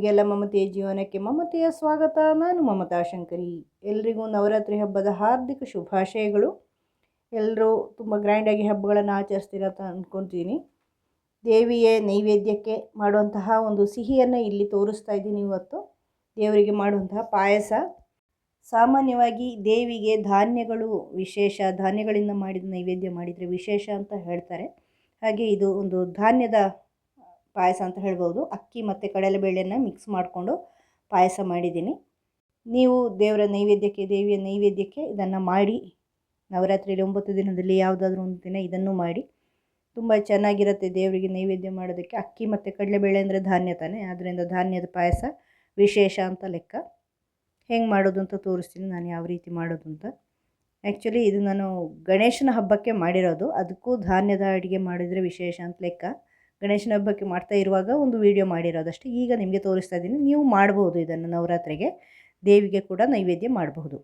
ನಿಮಗೆಲ್ಲ ಮಮತೆಯ ಜೀವನಕ್ಕೆ ಮಮತೆಯ ಸ್ವಾಗತ. ನಾನು ಮಮತಾ ಶಂಕರಿ. ಎಲ್ರಿಗೂ ನವರಾತ್ರಿ ಹಬ್ಬದ ಹಾರ್ದಿಕ ಶುಭಾಶಯಗಳು. ಎಲ್ಲರೂ ತುಂಬ ಗ್ರ್ಯಾಂಡಾಗಿ ಹಬ್ಬಗಳನ್ನು ಆಚರಿಸ್ತೀರ ಅಂತ ಅಂದ್ಕೊತೀನಿ ದೇವಿಯ ನೈವೇದ್ಯಕ್ಕೆ ಮಾಡುವಂತಹ ಒಂದು ಸಿಹಿಯನ್ನು ಇಲ್ಲಿ ತೋರಿಸ್ತಾ ಇದ್ದೀನಿ ಇವತ್ತು. ದೇವರಿಗೆ ಮಾಡುವಂತಹ ಪಾಯಸ. ಸಾಮಾನ್ಯವಾಗಿ ದೇವಿಗೆ ಧಾನ್ಯಗಳು ವಿಶೇಷ, ಧಾನ್ಯಗಳಿಂದ ಮಾಡಿದ ನೈವೇದ್ಯ ಮಾಡಿದರೆ ವಿಶೇಷ ಅಂತ ಹೇಳ್ತಾರೆ. ಹಾಗೆ ಇದು ಒಂದು ಧಾನ್ಯದ ಪಾಯಸ ಅಂತ ಹೇಳ್ಬೋದು. ಅಕ್ಕಿ ಮತ್ತು ಕಡಲೆಬೇಳೆನ ಮಿಕ್ಸ್ ಮಾಡಿಕೊಂಡು ಪಾಯಸ ಮಾಡಿದ್ದೀನಿ. ನೀವು ದೇವರ ನೈವೇದ್ಯಕ್ಕೆ, ದೇವಿಯ ನೈವೇದ್ಯಕ್ಕೆ ಇದನ್ನು ಮಾಡಿ, ನವರಾತ್ರಿಯಲ್ಲಿ ಒಂಬತ್ತು ದಿನದಲ್ಲಿ ಯಾವುದಾದ್ರೂ ಒಂದು ದಿನ ಇದನ್ನು ಮಾಡಿ. ತುಂಬ ಚೆನ್ನಾಗಿರುತ್ತೆ ದೇವರಿಗೆ ನೈವೇದ್ಯ ಮಾಡೋದಕ್ಕೆ. ಅಕ್ಕಿ ಮತ್ತು ಕಡಲೆಬೇಳೆ ಅಂದರೆ ಧಾನ್ಯ ತಾನೇ? ಆದ್ದರಿಂದ ಧಾನ್ಯದ ಪಾಯಸ ವಿಶೇಷ ಅಂತ ಲೆಕ್ಕ. ಹೆಂಗೆ ಮಾಡೋದು ಅಂತ ತೋರಿಸ್ತೀನಿ. ನಾನು ಯಾವ ರೀತಿ ಮಾಡೋದು ಅಂತ. ಆ್ಯಕ್ಚುಲಿ ಇದು ನಾನು ಗಣೇಶನ ಹಬ್ಬಕ್ಕೆ ಮಾಡಿರೋದು. ಅದಕ್ಕೂ ಧಾನ್ಯದ ಅಡುಗೆ ಮಾಡಿದರೆ ವಿಶೇಷ ಅಂತ ಲೆಕ್ಕ. ಗಣೇಶನ ಹಬ್ಬಕ್ಕೆ ಮಾಡ್ತಾ ಇರುವಾಗ ಒಂದು ವಿಡಿಯೋ ಮಾಡಿರೋದಷ್ಟೇ. ಈಗ ನಿಮಗೆ ತೋರಿಸ್ತಾ ಇದ್ದೀನಿ. ನೀವು ಮಾಡ್ಬೋದು ಇದನ್ನು ನವರಾತ್ರಿಗೆ. ದೇವಿಗೆ ಕೂಡ ನೈವೇದ್ಯ ಮಾಡಬಹುದು.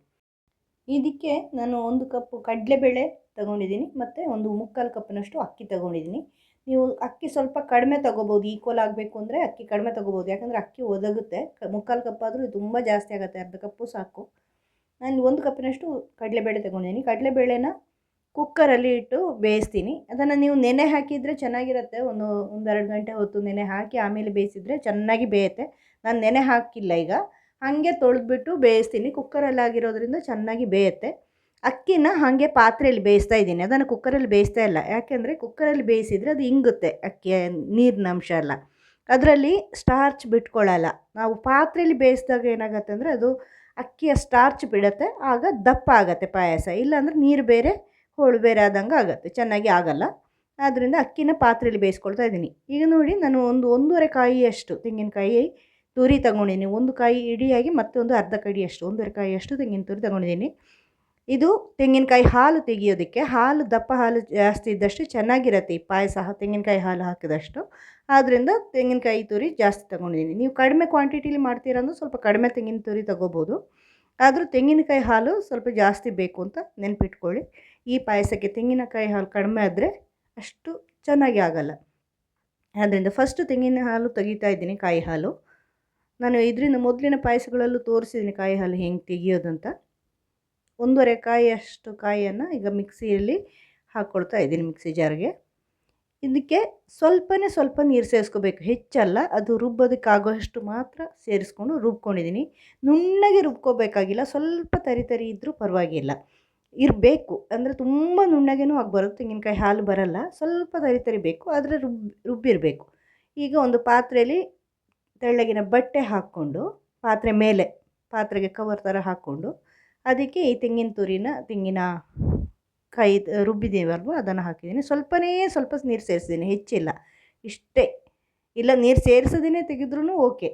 ಇದಕ್ಕೆ ನಾನು ಒಂದು ಕಪ್ಪು ಕಡಲೆಬೇಳೆ ತಗೊಂಡಿದ್ದೀನಿ. ಮತ್ತು ಒಂದು ಮುಕ್ಕಾಲು ಕಪ್ಪಿನಷ್ಟು ಅಕ್ಕಿ ತಗೊಂಡಿದ್ದೀನಿ. ನೀವು ಅಕ್ಕಿ ಸ್ವಲ್ಪ ಕಡಿಮೆ ತೊಗೋಬೋದು ಈಕ್ವಲ್ ಆಗಬೇಕು ಅಂದರೆ ಅಕ್ಕಿ ಕಡಿಮೆ ತೊಗೋಬೋದು ಯಾಕಂದರೆ ಅಕ್ಕಿ ಒದಗುತ್ತೆ. ಮುಕ್ಕಾಲು ಕಪ್ ಆದರೂ ತುಂಬ ಜಾಸ್ತಿ ಆಗುತ್ತೆ. ಅರ್ಧ ಕಪ್ಪು ಸಾಕು. ನಾನು ಒಂದು ಕಪ್ಪಿನಷ್ಟು ಕಡಲೆಬೇಳೆ ತೊಗೊಂಡಿದ್ದೀನಿ. ಕಡಲೆಬೇಳೆನ ಕುಕ್ಕರಲ್ಲಿ ಇಟ್ಟು ಬೇಯಿಸ್ತೀನಿ. ಅದನ್ನು ನೀವು ನೆನೆ ಹಾಕಿದರೆ ಚೆನ್ನಾಗಿರುತ್ತೆ. ಒಂದು ಒಂದೆರಡು ಗಂಟೆ ಹೊತ್ತು ನೆನೆ ಹಾಕಿ ಆಮೇಲೆ ಬೇಯಿಸಿದರೆ ಚೆನ್ನಾಗಿ ಬೇಯುತ್ತೆ. ನಾನು ನೆನೆ ಹಾಕಿಲ್ಲ ಈಗ. ಹಾಗೆ ತೊಳೆದ್ಬಿಟ್ಟು ಬೇಯಿಸ್ತೀನಿ. ಕುಕ್ಕರಲ್ಲಿ ಆಗಿರೋದ್ರಿಂದ ಚೆನ್ನಾಗಿ ಬೇಯುತ್ತೆ. ಅಕ್ಕಿನ ಹಾಗೆ ಪಾತ್ರೆಯಲ್ಲಿ ಬೇಯಿಸ್ತಾ ಇದ್ದೀನಿ. ಅದನ್ನು ಕುಕ್ಕರಲ್ಲಿ ಬೇಯಿಸ್ತಾ ಇಲ್ಲ. ಯಾಕೆಂದರೆ ಕುಕ್ಕರಲ್ಲಿ ಬೇಯಿಸಿದರೆ ಅದು ಇಂಗುತ್ತೆ ಅಕ್ಕಿಯ ನೀರಿನ ಅಂಶ ಎಲ್ಲ. ಅದರಲ್ಲಿ ಸ್ಟಾರ್ಚ್ ಬಿಟ್ಕೊಳ್ಳಲ್ಲ. ನಾವು ಪಾತ್ರೆಯಲ್ಲಿ ಬೇಯಿಸಿದಾಗ ಏನಾಗುತ್ತೆ ಅಂದರೆ ಅದು ಅಕ್ಕಿಯ ಸ್ಟಾರ್ಚ್ ಬಿಡುತ್ತೆ. ಆಗ ದಪ್ಪ ಆಗುತ್ತೆ ಪಾಯಸ. ಇಲ್ಲಾಂದರೆ ನೀರು ಬೇರೆ ಹೋಳು ಬೇರೆ ಆದಂಗೆ ಆಗುತ್ತೆ, ಚೆನ್ನಾಗಿ ಆಗಲ್ಲ. ಆದ್ದರಿಂದ ಅಕ್ಕಿನ ಪಾತ್ರೆಯಲ್ಲಿ ಬೇಯಿಸ್ಕೊಳ್ತಾ ಇದ್ದೀನಿ. ಈಗ ನೋಡಿ ನಾನು ಒಂದು ಒಂದೂವರೆ ಕಾಯಿಯಷ್ಟು ತೆಂಗಿನಕಾಯಿ ತುರಿ ತಗೊಂಡಿದ್ದೀನಿ. ಒಂದು ಕಾಯಿ ಇಡಿಯಾಗಿ ಮತ್ತೊಂದು ಅರ್ಧ ಕಡಿಯಷ್ಟು, ಒಂದೂವರೆ ಕಾಯಿಯಷ್ಟು ತೆಂಗಿನ ತುರಿ ತಗೊಂಡಿದ್ದೀನಿ. ಇದು ತೆಂಗಿನಕಾಯಿ ಹಾಲು ತೆಗಿಯೋದಕ್ಕೆ, ಹಾಲು ದಪ್ಪ ಹಾಲು ಜಾಸ್ತಿ ಇದ್ದಷ್ಟು ಚೆನ್ನಾಗಿರುತ್ತೆ ಈ ಪಾಯಸ, ತೆಂಗಿನಕಾಯಿ ಹಾಲು ಹಾಕಿದಷ್ಟು. ಆದ್ದರಿಂದ ತೆಂಗಿನಕಾಯಿ ತುರಿ ಜಾಸ್ತಿ ತಗೊಂಡಿದ್ದೀನಿ. ನೀವು ಕಡಿಮೆ ಕ್ವಾಂಟಿಟಿಲಿ ಮಾಡ್ತೀರಂದ್ರೆ ಸ್ವಲ್ಪ ಕಡಿಮೆ ತೆಂಗಿನ ತುರಿ ತೊಗೋಬೋದು. ಆದರೂ ತೆಂಗಿನಕಾಯಿ ಹಾಲು ಸ್ವಲ್ಪ ಜಾಸ್ತಿ ಬೇಕು ಅಂತ ನೆನಪಿಟ್ಕೊಳ್ಳಿ. ಈ ಪಾಯಸಕ್ಕೆ ತೆಂಗಿನಕಾಯಿ ಹಾಲು ಕಡಿಮೆ ಆದರೆ ಅಷ್ಟು ಚೆನ್ನಾಗಿ ಆಗಲ್ಲ. ಆದ್ದರಿಂದ ಫಸ್ಟು ತೆಂಗಿನ ಹಾಲು ತೆಗಿತಾ ಇದ್ದೀನಿ ಕಾಯಿ ಹಾಲು. ನಾನು ಇದರಿಂದ ಮೊದಲಿನ ಪಾಯಸಗಳಲ್ಲೂ ತೋರಿಸಿದ್ದೀನಿ ಕಾಯಿ ಹಾಲು ಹೆಂಗೆ ತೆಗಿಯೋದಂತ. ಅಂತ ಕಾಯಿ ಅಷ್ಟು ಕಾಯಿಯನ್ನು ಈಗ ಮಿಕ್ಸಿಯಲ್ಲಿ ಹಾಕ್ಕೊಳ್ತಾ ಇದ್ದೀನಿ ಮಿಕ್ಸಿ ಜಾರ್ಗೆ. ಇದಕ್ಕೆ ಸ್ವಲ್ಪನೇ ಸ್ವಲ್ಪ ನೀರು ಸೇರಿಸ್ಕೋಬೇಕು. ಹೆಚ್ಚಲ್ಲ, ಅದು ರುಬ್ಬೋದಕ್ಕಾಗೋಷ್ಟು ಮಾತ್ರ ಸೇರಿಸ್ಕೊಂಡು ರುಬ್ಕೊಂಡಿದ್ದೀನಿ. ನುಣ್ಣಗೆ ರುಬ್ಕೋಬೇಕಾಗಿಲ್ಲ, ಸ್ವಲ್ಪ ತರಿ ತರಿ ಇದ್ದರೂ ಪರವಾಗಿಲ್ಲ. ಇರಬೇಕು, ಅಂದರೆ ತುಂಬ ನುಣ್ಣಗೇನೂ ಆಗಬಾರ್ದು ತೆಂಗಿನಕಾಯಿ ಹಾಲು ಬರಲ್ಲ, ಸ್ವಲ್ಪ ತರಿ ತರಿ ಬೇಕು, ಆದರೆ ರುಬ್, ರುಬ್ಬಿರಬೇಕು. ಈಗ ಒಂದು ಪಾತ್ರೆಯಲ್ಲಿ ತೆಳ್ಳಗಿನ ಬಟ್ಟೆ ಹಾಕ್ಕೊಂಡು, ಪಾತ್ರೆ ಮೇಲೆ ಪಾತ್ರೆಗೆ ಕವರ್ ಥರ ಹಾಕ್ಕೊಂಡು, ಅದಕ್ಕೆ ಈ ತೆಂಗಿನ ತುರಿನ, ತೆಂಗಿನ ಕೈ ರುಬ್ಬಿದ್ದೀವಲ್ವ? ಅದನ್ನು ಹಾಕಿದ್ದೀನಿ. ಸ್ವಲ್ಪನೇ ಸ್ವಲ್ಪ ನೀರು ಸೇರಿಸಿದ್ದೀನಿ, ಹೆಚ್ಚಿಲ್ಲ. ಇಷ್ಟೇ. ಇಲ್ಲ, ನೀರು ಸೇರಿಸೋದೇ ತೆಗೆದ್ರೂ ಓಕೆ.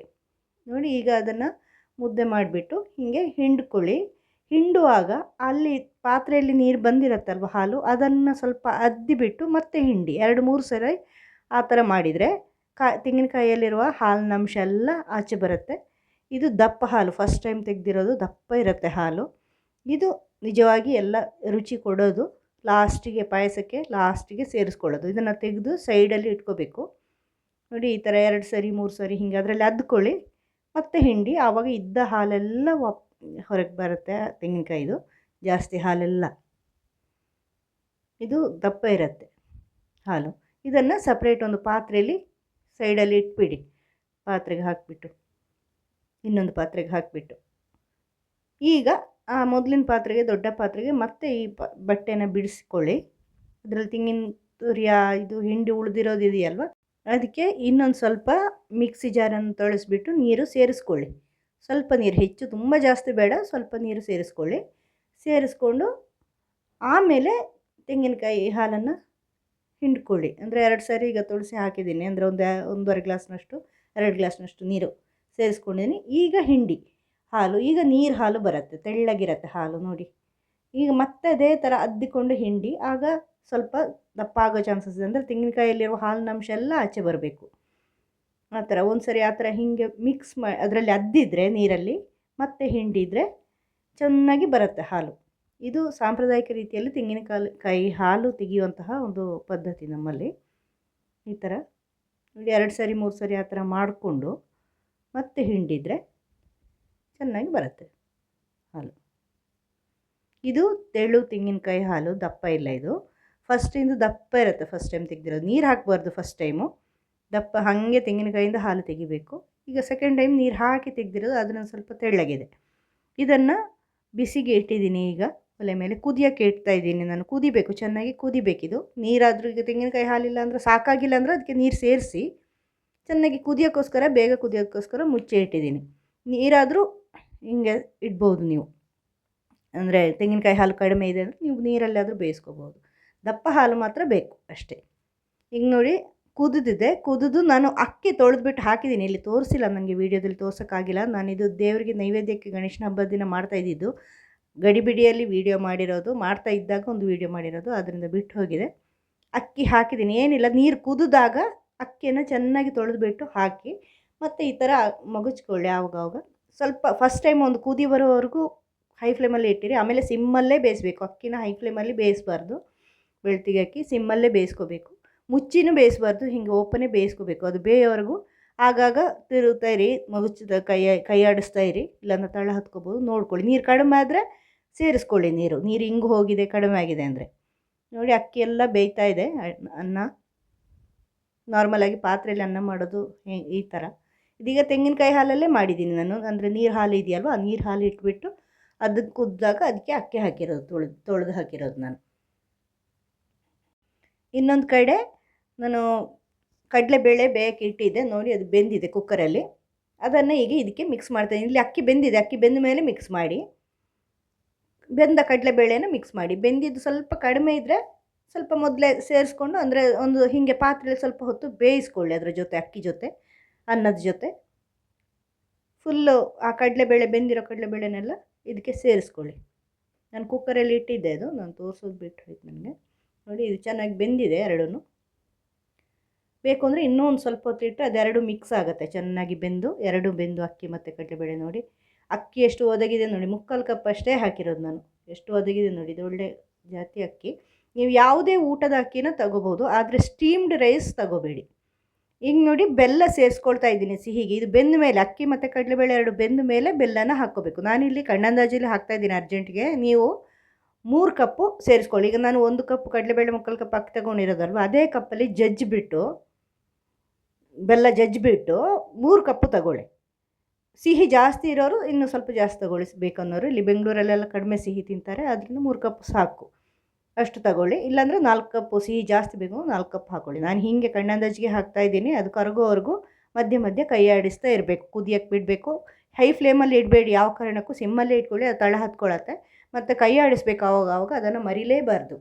ನೋಡಿ, ಈಗ ಅದನ್ನು ಮುದ್ದೆ ಮಾಡಿಬಿಟ್ಟು ಹೀಗೆ ಹಿಂಡ್ಕೊಳ್ಳಿ. ಹಿಂಡುವಾಗ ಅಲ್ಲಿ ಪಾತ್ರೆಯಲ್ಲಿ ನೀರು ಬಂದಿರತ್ತಲ್ವ ಹಾಲು, ಅದನ್ನು ಸ್ವಲ್ಪ ಅದ್ದಿಬಿಟ್ಟು ಮತ್ತೆ ಹಿಂಡಿ. ಎರಡು, ಮೂರು ಸರಿ ಆ ಥರ ಮಾಡಿದರೆ ಕಾ, ತೆಂಗಿನಕಾಯಿಯಲ್ಲಿರುವ ಹಾಲಿನಂಶ ಎಲ್ಲ ಆಚೆ ಬರುತ್ತೆ. ಇದು ದಪ್ಪ ಹಾಲು. ಫಸ್ಟ್ ಟೈಮ್ ತೆಗೆದಿರೋದು ದಪ್ಪ ಇರುತ್ತೆ ಹಾಲು. ಇದು ನಿಜವಾಗಿ ಎಲ್ಲ ರುಚಿ ಕೊಡೋದು, ಲಾಸ್ಟಿಗೆ ಪಾಯಸಕ್ಕೆ ಲಾಸ್ಟಿಗೆ ಸೇರಿಸ್ಕೊಳ್ಳೋದು. ಇದನ್ನು ತೆಗೆದು ಸೈಡಲ್ಲಿ ಇಟ್ಕೋಬೇಕು. ನೋಡಿ ಈ ಥರ ಎರಡು ಸರಿ, ಮೂರು ಸರಿ ಹಿಂಗೆ ಅದರಲ್ಲಿ ಅದ್ಕೊಳ್ಳಿ. ಮತ್ತೆ ಹಿಂಡಿ, ಆವಾಗ ಇದ್ದ ಹಾಲೆಲ್ಲ ವಾಪ್ ಹೊರಗೆ ಬರುತ್ತೆ ತೆಂಗಿನಕಾಯಿದು. ಜಾಸ್ತಿ ಹಾಲೆಲ್ಲ. ಇದು ದಪ್ಪ ಇರುತ್ತೆ ಹಾಲು. ಇದನ್ನು ಸಪ್ರೇಟ್ ಒಂದು ಪಾತ್ರೆಯಲ್ಲಿ ಸೈಡಲ್ಲಿ ಇಟ್ಬಿಡಿ. ಪಾತ್ರೆಗೆ ಹಾಕಿಬಿಟ್ಟು, ಇನ್ನೊಂದು ಪಾತ್ರೆಗೆ ಹಾಕಿಬಿಟ್ಟು. ಈಗ ಆ ಮೊದಲಿನ ಪಾತ್ರೆಗೆ, ದೊಡ್ಡ ಪಾತ್ರೆಗೆ ಮತ್ತೆ ಈ ಪ, ಬಟ್ಟೆನ ಬಿಡಿಸ್ಕೊಳ್ಳಿ. ಅದರಲ್ಲಿ ತೆಂಗಿನ ತುರಿಯ, ಇದು ಹಿಂಡಿ ಉಳಿದಿರೋದು ಇದೆಯಲ್ವ? ಅದಕ್ಕೆ ಇನ್ನೊಂದು ಸ್ವಲ್ಪ ಮಿಕ್ಸಿ ಜಾರನ್ನು ತೊಳೆಸ್ಬಿಟ್ಟು ನೀರು ಸೇರಿಸ್ಕೊಳ್ಳಿ. ಸ್ವಲ್ಪ ನೀರು, ಹೆಚ್ಚು ತುಂಬ ಜಾಸ್ತಿ ಬೇಡ, ಸ್ವಲ್ಪ ನೀರು ಸೇರಿಸ್ಕೊಳ್ಳಿ. ಸೇರಿಸ್ಕೊಂಡು ಆಮೇಲೆ ತೆಂಗಿನಕಾಯಿ ಹಾಲನ್ನು ಹಿಂಡ್ಕೊಳ್ಳಿ. ಅಂದರೆ ಎರಡು ಸಾರಿ ಈಗ ತುಳಸಿ ಹಾಕಿದ್ದೀನಿ. ಅಂದರೆ ಒಂದು, ಒಂದೂವರೆ ಗ್ಲಾಸ್ನಷ್ಟು, ಎರಡು ಗ್ಲಾಸ್ನಷ್ಟು ನೀರು ಸೇರಿಸ್ಕೊಂಡಿದ್ದೀನಿ. ಈಗ ಹಿಂಡಿ. ಹಾಲು, ಈಗ ನೀರು ಹಾಲು ಬರುತ್ತೆ, ತೆಳ್ಳಗಿರುತ್ತೆ ಹಾಲು ನೋಡಿ. ಈಗ ಮತ್ತೆ ಅದೇ ಥರ ಅದ್ದಿಕೊಂಡು ಹಿಂಡಿ, ಆಗ ಸ್ವಲ್ಪ ದಪ್ಪ ಆಗೋ ಚಾನ್ಸಸ್ ಇದೆ. ಅಂದರೆ ತೆಂಗಿನಕಾಯಲ್ಲಿರುವ ಹಾಲಿನ ಅಂಶ ಎಲ್ಲ ಆಚೆ ಬರಬೇಕು. ಆ ಥರ ಒಂದು ಸರಿ ಆ ಥರ ಹೀಗೆ ಮಿಕ್ಸ್ ಮಾ, ಅದರಲ್ಲಿ ಅದ್ದಿದ್ರೆ ನೀರಲ್ಲಿ, ಮತ್ತೆ ಹಿಂಡಿದರೆ ಚೆನ್ನಾಗಿ ಬರುತ್ತೆ ಹಾಲು. ಇದು ಸಾಂಪ್ರದಾಯಿಕ ರೀತಿಯಲ್ಲಿ ತೆಂಗಿನಕಾಯಿ ಕಾಯಿ ಹಾಲು ತೆಗೆಯುವಂತಹ ಒಂದು ಪದ್ಧತಿ ನಮ್ಮಲ್ಲಿ. ಈ ಥರ ಎರಡು ಸರಿ, ಮೂರು ಸರಿ ಆ ಥರ ಮಾಡಿಕೊಂಡು ಮತ್ತೆ ಹಿಂಡಿದರೆ ಚೆನ್ನಾಗಿ ಬರುತ್ತೆ ಹಾಲು. ಇದು ತೆಳು, ತೆಂಗಿನಕಾಯಿ ಹಾಲು, ದಪ್ಪ ಇಲ್ಲ ಇದು. ಫಸ್ಟಿಂದು ದಪ್ಪ ಇರುತ್ತೆ ಫಸ್ಟ್ ಟೈಮ್ ತೆಗೆದಿರೋದು. ನೀರು ಹಾಕಬಾರ್ದು ಫಸ್ಟ್ ಟೈಮು ದಪ್ಪ ಹಾಗೆ ತೆಂಗಿನಕಾಯಿಂದ ಹಾಲು ತೆಗಿಬೇಕು. ಈಗ ಸೆಕೆಂಡ್ ಟೈಮ್ ನೀರು ಹಾಕಿ ತೆಗೆದಿರೋದು ಅದನ್ನು ಸ್ವಲ್ಪ ತೆಳ್ಳಗಿದೆ. ಇದನ್ನು ಬಿಸಿಗೆ ಇಟ್ಟಿದ್ದೀನಿ ಈಗ. ಒಲೆ ಮೇಲೆ ಕುದಿಯೋಕ್ಕೆ ಇಡ್ತಾ ಇದ್ದೀನಿ ನಾನು. ಕುದಿಬೇಕು, ಚೆನ್ನಾಗಿ ಕುದಿಬೇಕಿದು. ನೀರಾದರೂ ಈಗ ತೆಂಗಿನಕಾಯಿ ಹಾಲಿಲ್ಲ ಅಂದರೆ ಸಾಕಾಗಿಲ್ಲ ಅಂದರೆ ಅದಕ್ಕೆ ನೀರು ಸೇರಿಸಿ ಚೆನ್ನಾಗಿ ಕುದಿಯೋಕ್ಕೋಸ್ಕರ, ಬೇಗ ಕುದಿಯೋಕ್ಕೋಸ್ಕರ ಮುಚ್ಚಿ ಇಟ್ಟಿದ್ದೀನಿ. ನೀರಾದರೂ ಹಿಂಗೆ ಇಡ್ಬೋದು ನೀವು. ಅಂದರೆ ತೆಂಗಿನಕಾಯಿ ಹಾಲು ಕಡಿಮೆ ಇದೆ ಅಂದರೆ ನೀವು ನೀರಲ್ಲಾದರೂ ಬೇಯಿಸ್ಕೋಬೋದು. ದಪ್ಪ ಹಾಲು ಮಾತ್ರ ಬೇಕು ಅಷ್ಟೇ. ಈಗ ನೋಡಿ ಕುದಿದಿದೆ. ಕುದಿದು ನಾನು ಅಕ್ಕಿ ತೊಳೆದ್ಬಿಟ್ಟು ಹಾಕಿದ್ದೀನಿ. ಇಲ್ಲಿ ತೋರಿಸಿಲ್ಲ ನನಗೆ ವೀಡಿಯೋದಲ್ಲಿ ತೋರ್ಸೋಕ್ಕಾಗಿಲ್ಲ. ನಾನಿದು ದೇವರಿಗೆ ನೈವೇದ್ಯಕ್ಕೆ ಗಣೇಶನ ಹಬ್ಬದ ದಿನ ಮಾಡ್ತಾ ಇದ್ದಿದ್ದು. ಗಡಿಬಿಡಿಯಲ್ಲಿ ವೀಡಿಯೋ ಮಾಡಿರೋದು, ಮಾಡ್ತಾ ಇದ್ದಾಗ ಒಂದು ವೀಡಿಯೋ ಮಾಡಿರೋದು, ಅದರಿಂದ ಬಿಟ್ಟು ಹೋಗಿದೆ. ಅಕ್ಕಿ ಹಾಕಿದ್ದೀನಿ. ಏನಿಲ್ಲ, ನೀರು ಕುದಿದಾಗ ಅಕ್ಕಿಯನ್ನು ಚೆನ್ನಾಗಿ ತೊಳೆದ್ಬಿಟ್ಟು ಹಾಕಿ ಮತ್ತು ಈ ಥರ ಮಗುಚ್ಕೊಳ್ಳಿ ಆವಾಗವಾಗ. ಸ್ವಲ್ಪ ಫಸ್ಟ್ ಟೈಮ್ ಒಂದು ಕುದಿ ಬರೋವರೆಗೂ ಹೈ ಫ್ಲೇಮಲ್ಲಿ ಇಟ್ಟಿರಿ. ಆಮೇಲೆ ಸಿಮ್ಮಲ್ಲೇ ಬೇಯಿಸ್ಬೇಕು. ಅಕ್ಕಿನ ಹೈ ಫ್ಲೇಮಲ್ಲಿ ಬೇಯಿಸ್ಬಾರ್ದು. ಬೆಳ್ತಿಗೆ ಅಕ್ಕಿ ಸಿಮ್ಮಲ್ಲೇ ಬೇಯಿಸ್ಕೋಬೇಕು. ಮುಚ್ಚಿನೂ ಬೇಯಿಸ್ಬಾರ್ದು. ಹಿಂಗೆ ಓಪನೇ ಬೇಯಿಸ್ಕೋಬೇಕು. ಅದು ಬೇಯೋವರೆಗೂ ಆಗಾಗ ತಿರುಗ್ತಾ ಇರಿ. ಮಗುಚಿದ ಕೈ ಕೈ ಆಡಿಸ್ತಾ ಇರಿ. ಇಲ್ಲಾಂದ್ರೆ ತಳ ಹತ್ಕೋಬೋದು. ನೋಡ್ಕೊಳ್ಳಿ. ನೀರು ಕಡಿಮೆ ಆದರೆ ಸೇರಿಸ್ಕೊಳ್ಳಿ ನೀರು. ನೀರು ಹಿಂಗೆ ಹೋಗಿದೆ, ಕಡಿಮೆ ಆಗಿದೆ ಅಂದರೆ. ನೋಡಿ ಅಕ್ಕಿ ಎಲ್ಲ ಬೇಯ್ತಾ ಇದೆ. ಅನ್ನ. ನಾರ್ಮಲಾಗಿ ಪಾತ್ರೆಯಲ್ಲಿ ಅನ್ನ ಮಾಡೋದು ಈ ಥರ ಇದೀಗ ತೆಂಗಿನಕಾಯಿ ಹಾಲಲ್ಲೇ ಮಾಡಿದ್ದೀನಿ ನಾನು. ಅಂದರೆ ನೀರು ಹಾಲು ಇದೆಯಲ್ವ? ಆ ನೀರು ಹಾಲು ಇಟ್ಬಿಟ್ಟು ಅದಕ್ಕೆ ಕುದ್ದಾಗ ಅದಕ್ಕೆ ಅಕ್ಕಿ ಹಾಕಿರೋದು, ತೊಳೆದು ತೊಳೆದು ಹಾಕಿರೋದು ನಾನು. ಇನ್ನೊಂದು ಕಡೆ ನಾನು ಕಡಲೆಬೇಳೆ ಬೇಯಕ್ಕೆ ಇಟ್ಟಿದ್ದೆ. ನೋಡಿ ಅದು ಬೆಂದಿದೆ ಕುಕ್ಕರಲ್ಲಿ. ಅದನ್ನು ಈಗ ಇದಕ್ಕೆ ಮಿಕ್ಸ್ ಮಾಡ್ತಾಯಿದ್ದೀನಿ ಇಲ್ಲಿ ಅಕ್ಕಿ ಬೆಂದಿದೆ. ಅಕ್ಕಿ ಬೆಂದ ಮೇಲೆ ಮಿಕ್ಸ್ ಮಾಡಿ. ಬೆಂದ ಕಡಲೆಬೇಳೆನ ಮಿಕ್ಸ್ ಮಾಡಿ. ಬೆಂದಿದ್ದು ಸ್ವಲ್ಪ ಕಡಿಮೆ ಇದ್ದರೆ ಸ್ವಲ್ಪ ಮೊದಲೇ ಸೇರಿಸ್ಕೊಂಡು, ಅಂದರೆ ಒಂದು ಹೀಗೆ ಪಾತ್ರೆಯಲ್ಲಿ ಸ್ವಲ್ಪ ಹೊತ್ತು ಬೇಯಿಸ್ಕೊಳ್ಳಿ ಅದರ ಜೊತೆ, ಅಕ್ಕಿ ಜೊತೆ. ಅನ್ನದ ಜೊತೆ ಫುಲ್ಲು ಆ ಕಡಲೆಬೇಳೆ ಬೆಂದಿರೋ ಕಡಲೆಬೇಳೆನೆಲ್ಲ ಇದಕ್ಕೆ ಸೇರಿಸ್ಕೊಳ್ಳಿ. ನಾನು ಕುಕ್ಕರಲ್ಲಿ ಇಟ್ಟಿದ್ದೆ ಅದು, ನಾನು ತೋರಿಸೋದು ಬಿಟ್ಟು ಹೋಯ್ತು ನನಗೆ. ನೋಡಿ ಇದು ಚೆನ್ನಾಗಿ ಬೆಂದಿದೆ ಎರಡೂ ಬೇಕು ಅಂದರೆ ಇನ್ನೂ ಒಂದು ಸ್ವಲ್ಪ ಹೊತ್ತು ಇಟ್ಟರೆ ಅದೆರಡು ಮಿಕ್ಸ್ ಆಗುತ್ತೆ, ಚೆನ್ನಾಗಿ ಬೆಂದು, ಎರಡು ಬೆಂದು ಅಕ್ಕಿ ಮತ್ತು ಕಡಲೆಬೇಳೆ ನೋಡಿ. ಅಕ್ಕಿ ಎಷ್ಟು ಒದಗಿದೆ ನೋಡಿ, ಮುಕ್ಕಾಲು ಕಪ್ ಅಷ್ಟೇ ಹಾಕಿರೋದು ನಾನು. ಎಷ್ಟು ಒದಗಿದೆ ನೋಡಿ, ಇದು ಒಳ್ಳೆ ಜಾತಿ ಅಕ್ಕಿ. ನೀವು ಯಾವುದೇ ಊಟದ ಅಕ್ಕಿನ ತಗೋಬೋದು, ಆದರೆ ಸ್ಟೀಮ್ಡ್ ರೈಸ್ ತಗೋಬೇಡಿ. ಈಗ ನೋಡಿ ಬೆಲ್ಲ ಸೇರಿಸ್ಕೊಳ್ತಾ ಇದ್ದೀನಿ ಸಿಹಿಗೆ. ಇದು ಬೆಂದ ಮೇಲೆ, ಅಕ್ಕಿ ಮತ್ತು ಕಡಲೆಬೇಳೆ ಎರಡು ಬೆಂದ ಮೇಲೆ ಬೆಲ್ಲನ ಹಾಕ್ಕೋಬೇಕು. ನಾನಿಲ್ಲಿ ಕಣ್ಣಂದಾಜಿಲಿ ಹಾಕ್ತಾ ಇದ್ದೀನಿ ಅರ್ಜೆಂಟ್ಗೆ. ನೀವು ಮೂರು ಕಪ್ಪು ಸೇರಿಸ್ಕೊಳ್ಳಿ. ಈಗ ನಾನು ಒಂದು ಕಪ್ ಕಡಲೆಬೇಳೆ ಮುಕ್ಕಲು ಕಪ್ ಅಕ್ಕಿ ತಗೊಂಡಿರೋದಲ್ವ? ಅದೇ ಕಪ್ಪಲ್ಲಿ ಜಜ್ಜಿಬಿಟ್ಟು ಬೆಲ್ಲ ಜಜ್ಜಿಬಿಟ್ಟು ಮೂರು ಕಪ್ಪು ತಗೊಳ್ಳಿ. ಸಿಹಿ ಜಾಸ್ತಿ ಇರೋರು ಇನ್ನೂ ಸ್ವಲ್ಪ ಜಾಸ್ತಿ ತಗೊಳಿಸ್ಬೇಕನ್ನೋರು ಇಲ್ಲಿ ಬೆಂಗಳೂರಲ್ಲೆಲ್ಲ ಕಡಿಮೆ ಸಿಹಿ ತಿಂತಾರೆ. ಅದರಿಂದ ಮೂರು ಕಪ್ ಸಾಕು. ಅಷ್ಟು ತಗೊಳ್ಳಿ. ಇಲ್ಲಾಂದರೆ ನಾಲ್ಕು ಕಪ್ಪು ಸಿಹಿ ಜಾಸ್ತಿ ಬೇಕು ನಾಲ್ಕು ಕಪ್ ಹಾಕ್ಕೊಳ್ಳಿ ನಾನು ಹೀಗೆ ಕಣ್ಣಂದಾಜಿಗೆ ಹಾಕ್ತಾ ಇದ್ದೀನಿ. ಅದು ಕರಗೋವರೆಗೂ ಮಧ್ಯೆ ಮಧ್ಯೆ ಕೈ ಆಡಿಸ್ತಾ ಇರಬೇಕು. ಕುದಿಯಕ್ಕೆ ಬಿಡಬೇಕು. ಹೈ ಫ್ಲೇಮಲ್ಲಿ ಇಡಬೇಡಿ. ಯಾವ ಕಾರಣಕ್ಕೂ ಸಿಮ್ಮಲ್ಲೇ ಇಟ್ಕೊಳ್ಳಿ. ಅದು ತಳ ಹತ್ಕೊಳ್ಳುತ್ತೆ ಮತ್ತು ಕೈ ಆಡಿಸ್ಬೇಕು ಆವಾಗ ಆವಾಗ ಅದನ್ನು ಮರಿಲೇಬಾರ್ದು.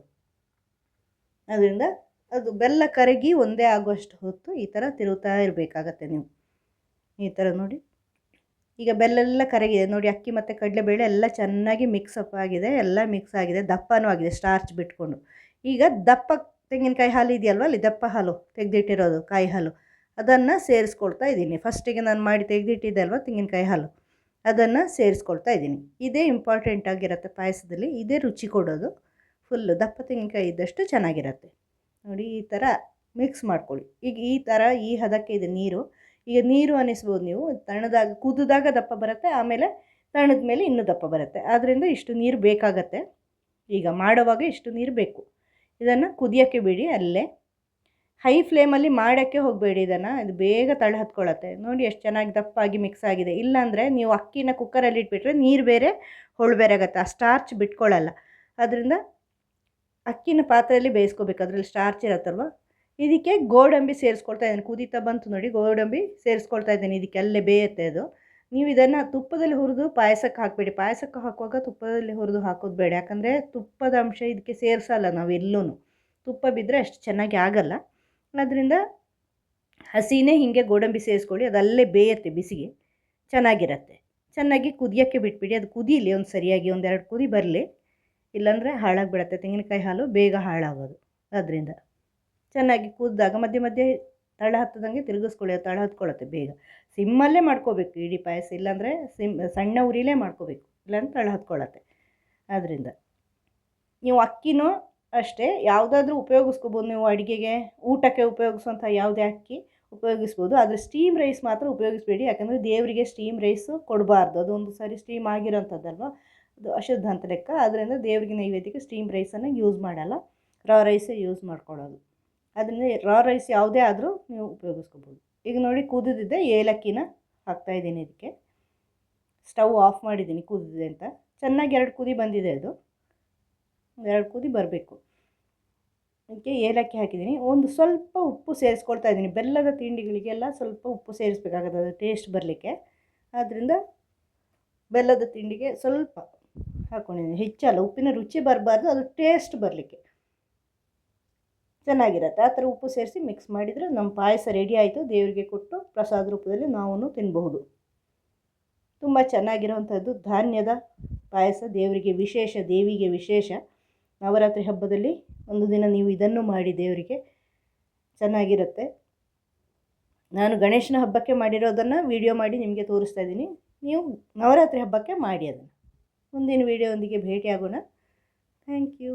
ಅದರಿಂದ ಅದು ಬೆಲ್ಲ ಕರಗಿ ಒಂದೇ ಆಗುವಷ್ಟು ಹೊತ್ತು ಈ ಥರ ತಿರುಗ್ತಾ ಇರಬೇಕಾಗತ್ತೆ ನೀವು. ಈ ಥರ ನೋಡಿ. ಈಗ ಬೆಲ್ಲೆಲ್ಲ ಕರಗಿದೆ. ನೋಡಿ ಅಕ್ಕಿ ಮತ್ತು ಕಡಲೆಬೇಳೆ ಎಲ್ಲ ಚೆನ್ನಾಗಿ ಮಿಕ್ಸಪ್ ಆಗಿದೆ. ಎಲ್ಲ ಮಿಕ್ಸ್ ಆಗಿದೆ. ದಪ್ಪನೂ ಆಗಿದೆ. ಸ್ಟಾರ್ಚ್ ಬಿಟ್ಕೊಂಡು. ಈಗ ದಪ್ಪ ತೆಂಗಿನಕಾಯಿ ಹಾಲು ಇದೆಯಲ್ವ ಅಲ್ಲಿ? ದಪ್ಪ ಹಾಲು ತೆಗೆದಿಟ್ಟಿರೋದು, ಕಾಯಿ ಹಾಲು. ಅದನ್ನು ಸೇರಿಸ್ಕೊಳ್ತಾ ಇದ್ದೀನಿ. ಫಸ್ಟಿಗೆ ನಾನು ಮಾಡಿ ತೆಗೆದಿಟ್ಟಿದ್ದೆ ಅಲ್ವ ತೆಂಗಿನಕಾಯಿ ಹಾಲು? ಅದನ್ನು ಸೇರಿಸ್ಕೊಳ್ತಾ ಇದ್ದೀನಿ. ಇದೇ ಇಂಪಾರ್ಟೆಂಟ್ ಆಗಿರುತ್ತೆ ಪಾಯಸದಲ್ಲಿ. ಇದೇ ರುಚಿ ಕೊಡೋದು. ಫುಲ್ಲು ದಪ್ಪ ತೆಂಗಿನಕಾಯಿ ಇದ್ದಷ್ಟು ಚೆನ್ನಾಗಿರುತ್ತೆ. ನೋಡಿ ಈ ಥರ ಮಿಕ್ಸ್ ಮಾಡ್ಕೊಳ್ಳಿ. ಈಗ ಈ ಥರ ಈ ಹದಕ್ಕೆ ಇದೆ ನೀರು. ಈಗ ನೀರು ಅನ್ನಿಸ್ಬೋದು ನೀವು, ತಣ್ಣದಾಗ ಕುದಿದಾಗ ದಪ್ಪ ಬರುತ್ತೆ, ಆಮೇಲೆ ತಣ್ಣದ ಮೇಲೆ ಇನ್ನೂ ದಪ್ಪ ಬರುತ್ತೆ. ಆದ್ದರಿಂದ ಇಷ್ಟು ನೀರು ಬೇಕಾಗತ್ತೆ. ಈಗ ಮಾಡುವಾಗ ಇಷ್ಟು ನೀರು ಬೇಕು. ಇದನ್ನು ಕುದಿಯೋಕ್ಕೆ ಬಿಡಿ ಅಲ್ಲೇ. ಹೈ ಫ್ಲೇಮಲ್ಲಿ ಮಾಡೋಕ್ಕೆ ಹೋಗಬೇಡಿ ಇದನ್ನು. ಇದು ಬೇಗ ತಳ ಹತ್ಕೊಳ್ಳುತ್ತೆ ನೋಡಿ ಎಷ್ಟು ಚೆನ್ನಾಗಿ ದಪ್ಪಾಗಿ ಮಿಕ್ಸ್ ಆಗಿದೆ. ಇಲ್ಲಾಂದರೆ ನೀವು ಅಕ್ಕಿನ ಕುಕ್ಕರಲ್ಲಿ ಇಟ್ಬಿಟ್ರೆ ನೀರು ಬೇರೆ ಹೊಳು ಬೇರೆ ಆಗುತ್ತೆ ಆ ಸ್ಟಾರ್ಚ್ ಬಿಟ್ಕೊಳ್ಳಲ್ಲ ಅದರಿಂದ ಅಕ್ಕಿನ ಪಾತ್ರೆಯಲ್ಲಿ ಬೇಯಿಸ್ಕೋಬೇಕು. ಅದರಲ್ಲಿ ಸ್ಟಾರ್ಚ್ ಇರುತ್ತಲ್ವ? ಇದಕ್ಕೆ ಗೋಡಂಬಿ ಸೇರಿಸ್ಕೊಳ್ತಾ ಇದ್ದೀನಿ. ಕುದೀತಾ ಬಂತು ನೋಡಿ, ಗೋಡಂಬಿ ಸೇರಿಸ್ಕೊಳ್ತಾ ಇದ್ದೀನಿ. ಇದಕ್ಕೆ ಅಲ್ಲೇ ಬೇಯುತ್ತೆ ಅದು. ನೀವು ಇದನ್ನು ತುಪ್ಪದಲ್ಲಿ ಹುರಿದು ಪಾಯಸಕ್ಕೆ ಹಾಕಬೇಡಿ. ಪಾಯಸಕ್ಕೆ ಹಾಕುವಾಗ ತುಪ್ಪದಲ್ಲಿ ಹುರಿದು ಹಾಕೋದು ಬೇಡ. ಯಾಕಂದರೆ ತುಪ್ಪದ ಅಂಶ ಇದಕ್ಕೆ ಸೇರಿಸಲ್ಲ ನಾವು ಎಲ್ಲೂ ತುಪ್ಪ ಬಿದ್ದರೆ ಅಷ್ಟು ಚೆನ್ನಾಗಿ ಆಗಲ್ಲ. ಅದರಿಂದ ಹಸಿನೇ ಹೀಗೆ ಗೋಡಂಬಿ ಸೇರಿಸ್ಕೊಳ್ಳಿ. ಅದಲ್ಲೇ ಬೇಯುತ್ತೆ ಬಿಸಿಗೆ. ಚೆನ್ನಾಗಿರುತ್ತೆ. ಚೆನ್ನಾಗಿ ಕುದಿಯೋಕ್ಕೆ ಬಿಟ್ಬಿಡಿ. ಅದು ಕುದಿಯಲಿ ಒಂದು ಸರಿಯಾಗಿ ಒಂದೆರಡು ಕುದಿ ಬರಲಿ. ಇಲ್ಲಾಂದರೆ ಹಾಳಾಗಿಬಿಡತ್ತೆ. ತೆಂಗಿನಕಾಯಿ ಹಾಲು ಬೇಗ ಹಾಳಾಗೋದು. ಅದರಿಂದ ಚೆನ್ನಾಗಿ ಕುದ್ದಾಗ ಮಧ್ಯೆ ಮಧ್ಯೆ ತಳ ಹತ್ತದಂಗೆ ತಿರುಗಿಸ್ಕೊಳ್ಳಿ, ತಳ ಹತ್ಕೊಳ್ಳುತ್ತೆ ಬೇಗ. ಸಿಮ್ಮಲ್ಲೇ ಮಾಡ್ಕೋಬೇಕು ಇಡಿ ಪಾಯಸ, ಇಲ್ಲಾಂದರೆ ಸಿಮ್, ಸಣ್ಣ ಉರಿಲೇ ಮಾಡ್ಕೋಬೇಕು, ಇಲ್ಲಾಂದ್ರೆ ತಳ ಹತ್ಕೊಳ್ಳುತ್ತೆ. ಆದ್ದರಿಂದ ನೀವು ಅಕ್ಕಿನೂ ಅಷ್ಟೇ, ಯಾವುದಾದ್ರೂ ಉಪಯೋಗಿಸ್ಕೋಬೋದು, ನೀವು ಅಡುಗೆಗೆ ಊಟಕ್ಕೆ ಉಪಯೋಗಿಸುವಂಥ ಯಾವುದೇ ಅಕ್ಕಿ ಉಪಯೋಗಿಸ್ಬೋದು, ಆದರೆ ಸ್ಟೀಮ್ ರೈಸ್ ಮಾತ್ರ ಉಪಯೋಗಿಸ್ಬೇಡಿ, ಯಾಕಂದರೆ ದೇವರಿಗೆ ಸ್ಟೀಮ್ ರೈಸು ಕೊಡಬಾರ್ದು. ಅದು ಒಂದು ಸಾರಿ ಸ್ಟೀಮ್ ಆಗಿರೋಂಥದ್ದಲ್ವ? ಅದು ಅಶುದ್ಧ ಅಂತ ಲೆಕ್ಕ ಆದ್ದರಿಂದ ದೇವರಿಗೆ ನೈವೇದ್ಯಕ್ಕೆ ಸ್ಟೀಮ್ ರೈಸನ್ನು ಯೂಸ್ ಮಾಡಲ್ಲ. ರಾ ರೈಸೇ ಯೂಸ್ ಮಾಡ್ಕೊಳ್ಳೋದು. ಅದರಿಂದ ರಾ ರೈಸ್ ಯಾವುದೇ ಆದರೂ ನೀವು ಉಪಯೋಗಿಸ್ಕೋಬೋದು. ಈಗ ನೋಡಿ ಕುದಿದಿದ್ದೆ, ಏಲಕ್ಕಿನ ಹಾಕ್ತಾಯಿದ್ದೀನಿ ಇದಕ್ಕೆ. ಸ್ಟವ್ ಆಫ್ ಮಾಡಿದ್ದೀನಿ ಕುದಿದೆ ಅಂತ. ಚೆನ್ನಾಗಿ ಎರಡು ಕುದಿ ಬಂದಿದೆ ಅದು. ಎರಡು ಕುದಿ ಬರಬೇಕು. ಅದಕ್ಕೆ ಏಲಕ್ಕಿ ಹಾಕಿದ್ದೀನಿ. ಒಂದು ಸ್ವಲ್ಪ ಉಪ್ಪು ಸೇರಿಸ್ಕೊಳ್ತಾ ಇದ್ದೀನಿ. ಬೆಲ್ಲದ ತಿಂಡಿಗಳಿಗೆಲ್ಲ ಸ್ವಲ್ಪ ಉಪ್ಪು ಸೇರಿಸ್ಬೇಕಾಗತ್ತೆ, ಅದು ಟೇಸ್ಟ್ ಬರಲಿಕ್ಕೆ. ಆದ್ದರಿಂದ ಬೆಲ್ಲದ ತಿಂಡಿಗೆ ಸ್ವಲ್ಪ ಹಾಕ್ಕೊಂಡಿದ್ದೀನಿ ಹೆಚ್ಚಲ್ಲ ಉಪ್ಪಿನ ರುಚಿ ಬರಬಾರ್ದು, ಅದು ಟೇಸ್ಟ್ ಬರಲಿಕ್ಕೆ. ಚೆನ್ನಾಗಿರುತ್ತೆ. ಆ ಥರ ಉಪ್ಪು ಸೇರಿಸಿ ಮಿಕ್ಸ್ ಮಾಡಿದರೆ ನಮ್ಮ ಪಾಯಸ ರೆಡಿ ಆಯಿತು. ದೇವರಿಗೆ ಕೊಟ್ಟು ಪ್ರಸಾದ ರೂಪದಲ್ಲಿ ನಾವು ತಿನ್ನಬಹುದು ತುಂಬ ಚೆನ್ನಾಗಿರುವಂಥದ್ದು ಧಾನ್ಯದ ಪಾಯಸ, ದೇವರಿಗೆ ವಿಶೇಷ, ದೇವಿಗೆ ವಿಶೇಷ. ನವರಾತ್ರಿ ಹಬ್ಬದಲ್ಲಿ ಒಂದು ದಿನ ನೀವು ಇದನ್ನು ಮಾಡಿ ದೇವರಿಗೆ. ಚೆನ್ನಾಗಿರುತ್ತೆ. ನಾನು ಗಣೇಶನ ಹಬ್ಬಕ್ಕೆ ಮಾಡಿರೋದನ್ನು ವಿಡಿಯೋ ಮಾಡಿ ನಿಮಗೆ ತೋರಿಸ್ತಾ ಇದ್ದೀನಿ. ನೀವು ನವರಾತ್ರಿ ಹಬ್ಬಕ್ಕೆ ಮಾಡಿ ಅದನ್ನು. ಮುಂದಿನ ವಿಡಿಯೋದೊಂದಿಗೆ ಭೇಟಿಯಾಗೋಣ. Thank you